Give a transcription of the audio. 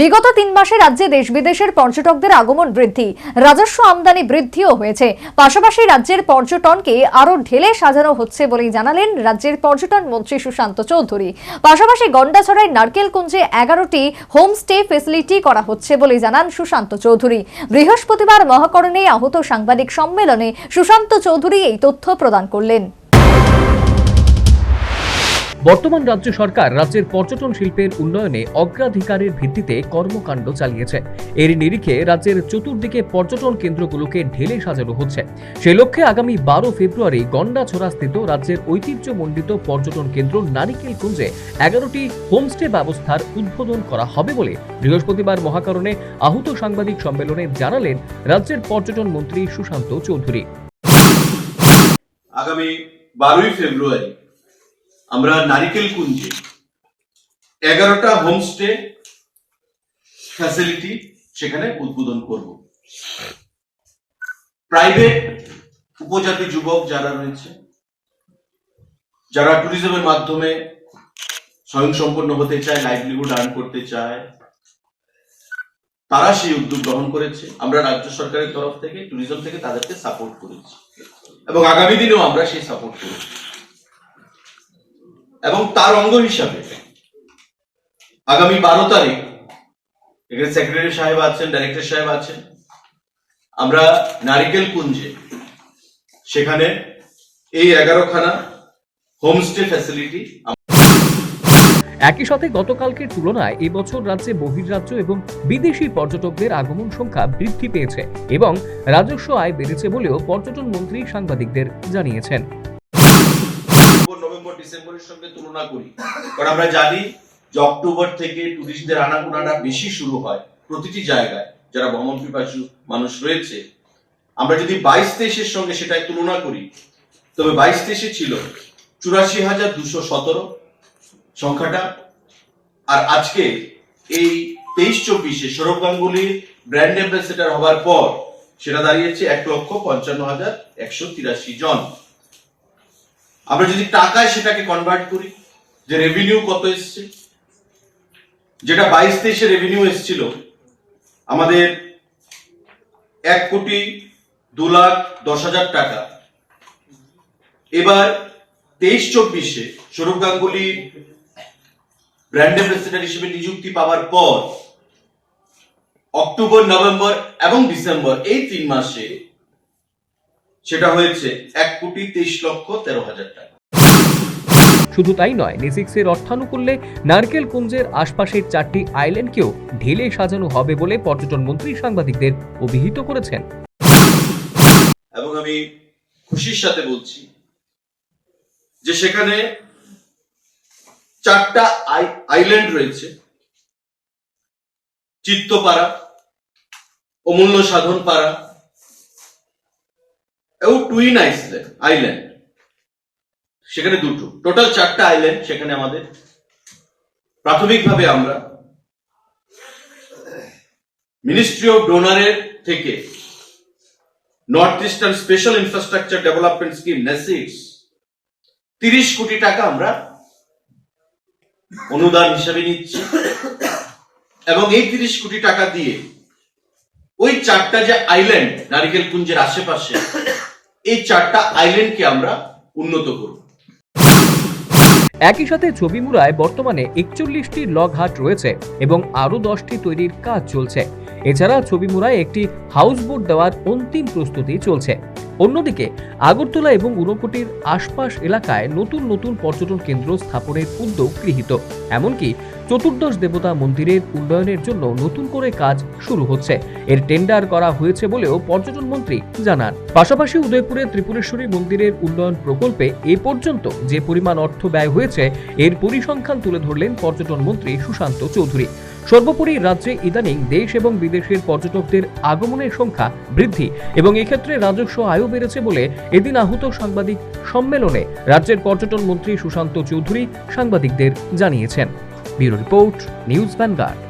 বিগত তিন মাসে রাজ্যে দেশ বিদেশের পর্যটকদের আগমন বৃদ্ধি, রাজস্ব আমদানি বৃদ্ধিও হয়েছে। পাশাপাশি রাজ্যের পর্যটনকে আরও ঢেলে সাজানো হচ্ছে বলেই জানালেন রাজ্যের পর্যটন মন্ত্রী সুশান্ত চৌধুরী। পাশাপাশি গন্ডাছড়ায় নারকেলকুঞ্জে এগারোটি হোমস্টে ফেসিলিটি করা হচ্ছে বলে জানান সুশান্ত চৌধুরী। বৃহস্পতিবার মহাকরণে আহত সাংবাদিক সম্মেলনে সুশান্ত চৌধুরী এই তথ্য প্রদান করলেন। বর্তমান রাজ্য সরকার রাজ্যের পর্যটন শিল্পের উন্নয়নে অগ্রাধিকারের ভিত্তিতে কর্মকাণ্ড চালিয়েছে। এর নিরিখে রাজ্যের চতুর্দিকে পর্যটন কেন্দ্রগুলোকে ঢেলে সাজানো হচ্ছে। সে লক্ষ্যে আগামী বারো ফেব্রুয়ারি গন্ডাছড়া স্থিত রাজ্যের ঐতিহ্যমণ্ডিত পর্যটন কেন্দ্র নারিকেল কুঞ্জে এগারোটি হোমস্টে ব্যবস্থার উদ্বোধন করা হবে বলে বৃহস্পতিবার মহাকারণে আহত সাংবাদিক সম্মেলনে জানালেন রাজ্যের পর্যটন মন্ত্রী সুশান্ত চৌধুরী। আগামী বারোই ফেব্রুয়ারি আমরা নারিকেল কুঞ্জে এগারোটা হোমস্টে ফ্যাসিলিটি সেখানে উদ্বোধন করব। প্রাইভেট উপজাতি যুবক যারা রয়েছে, যারা ট্যুরিজমের মাধ্যমে স্বয়ংসম্পন্ন হতে চায় লাইভলিহুড আর্ন করতে চায়, তারা সেই উদ্যোগ গ্রহণ করেছে। আমরা রাজ্য সরকারের তরফ থেকে ট্যুরিজম থেকে তাদেরকে সাপোর্ট করেছি। এবং আগামী দিনেও আমরা সেই সাপোর্ট করব। এবং তার অঙ্গ হিসাবে। আগামী বারো তারিখ, এখানে সেক্রেটারি সাহেব আছেন ডাইরেক্টর সাহেব আছেন, আমরা নারিকেল কুঞ্জে, সেখানে এই এগারো এগারোখানা হোমস্টে ফ্যাসিলিটি একই সাথে গতকালকের তুলনায় এবছর রাজ্যে বহির্রাজ্য এবং বিদেশি পর্যটকদের আগমন সংখ্যা বৃদ্ধি পেয়েছে এবং রাজস্ব আয় বেড়েছে বলেও পর্যটন মন্ত্রী সাংবাদিকদের জানিয়েছেন। অক্টোবর, নভেম্বর, ডিসেম্বরের সঙ্গে তুলনা করি। কারণ আমরা জানি যে অক্টোবর থেকে টুরিস্টদের আনাগোনাটা বেশি শুরু হয় প্রতিটি জায়গায়, যারা ভ্রমণ পিপাসু মানুষ রয়েছে। আমরা যদি বাইশ তেইশের সঙ্গে সেটা তুলনা করি, তবে বাইশ তেইশে ছিল চুরাশি হাজার দুশো সতেরো সংখ্যাটা। আর আজকে এই তেইশ চব্বিশে সৌরভ গাঙ্গুলি ব্র্যান্ড অ্যাম্বাসেডার হবার পর সেটা দাঁড়িয়েছে এক লক্ষ পঞ্চান্ন হাজার একশো তিরাশি জন। আমরা যদি টাকায় সেটাকে কনভার্ট করি, যে রেভিনিউ কত এসছে? যেটা বাইশ তেইশে রেভিনিউ এসছিল, আমাদের এক কোটি দু লাখ দশ হাজার টাকা। এবার তেইশ চব্বিশে সৌরভ গাঙ্গুলি ব্র্যান্ড অ্যাম্বাসেডার হিসেবে নিযুক্তি পাওয়ার পর, অক্টোবর, নভেম্বর এবং ডিসেম্বর এই তিন মাসে সেটা হয়েছে এক কোটি তেইশ লক্ষ তেরো হাজার টাকা। শুধু তাই নয় নেসিক্সের অর্থানুকূল্যে নারকেল কুঞ্জের আশপাশের চারটি আইল্যান্ডকেও ঢেলে সাজানো হবে বলে পর্যটন মন্ত্রী সাংবাদিকদের অভিহিত করেছেন। এবং আমি খুশির সাথে বলছি যে সেখানে চারটা আই- আইল্যান্ড রয়েছে চিত্তপাড়া অমূল্য সাধন পাড়া এবং টুইন আইসল্যান্ড, আইল্যান্ড। সেখানে দুটো। টোটাল চারটা আইল্যান্ড সেখানে আমাদের। প্রাথমিকভাবে আমরা মিনিস্ট্রি অফ ডোনারের থেকে north eastern special infrastructure development scheme নেসিক্স তিরিশ কোটি টাকা আমরা অনুদান হিসেবে নিচ্ছি। এবং এই তিরিশ কোটি টাকা দিয়ে ওই চারটা যে আইল্যান্ড, নারিকেল কুঞ্জের আশেপাশে এই চারটা আইল্যান্ডকে আমরা উন্নত করব। একই সাথে ছবিমুড়ায় বর্তমানে একচল্লিশটি লগ হাট রয়েছে এবং আরও দশটি তৈরির কাজ চলছে। এছাড়া ছবিমুড়ায় একটি হাউসবোট দেওয়ার অন্তিম প্রস্তুতি চলছে। অন্যদিকে, আগরতলা এবং ঊনকোটির আশপাশ এলাকায় নতুন নতুন পর্যটন কেন্দ্র স্থাপনের উদ্যোগ গৃহীত। এমনকি চতুর্দশ দেবতা মন্দিরের উন্নয়নের জন্য নতুন করে কাজ শুরু হচ্ছে। এর টেন্ডার করা হয়েছে বলেও পর্যটন মন্ত্রী জানান। পাশাপাশি উদয়পুরে ত্রিপুরেশ্বরী মন্দিরের উন্নয়ন প্রকল্পে এ পর্যন্ত যে পরিমাণ অর্থ ব্যয় হয়েছে, এর পরিসংখ্যান তুলে ধরলেন পর্যটন মন্ত্রী সুশান্ত চৌধুরী। সর্বোপরি রাজ্যে ইদানিং দেশ এবং বিদেশের পর্যটকদের আগমনের সংখ্যা বৃদ্ধি এবং এক্ষেত্রে রাজস্ব আয়ও বেড়েছে বলে এদিন আহত সাংবাদিক সম্মেলনে রাজ্যের পর্যটন মন্ত্রী সুশান্ত চৌধুরী সাংবাদিকদের জানিয়েছেন। Bureau report, news Vanguard.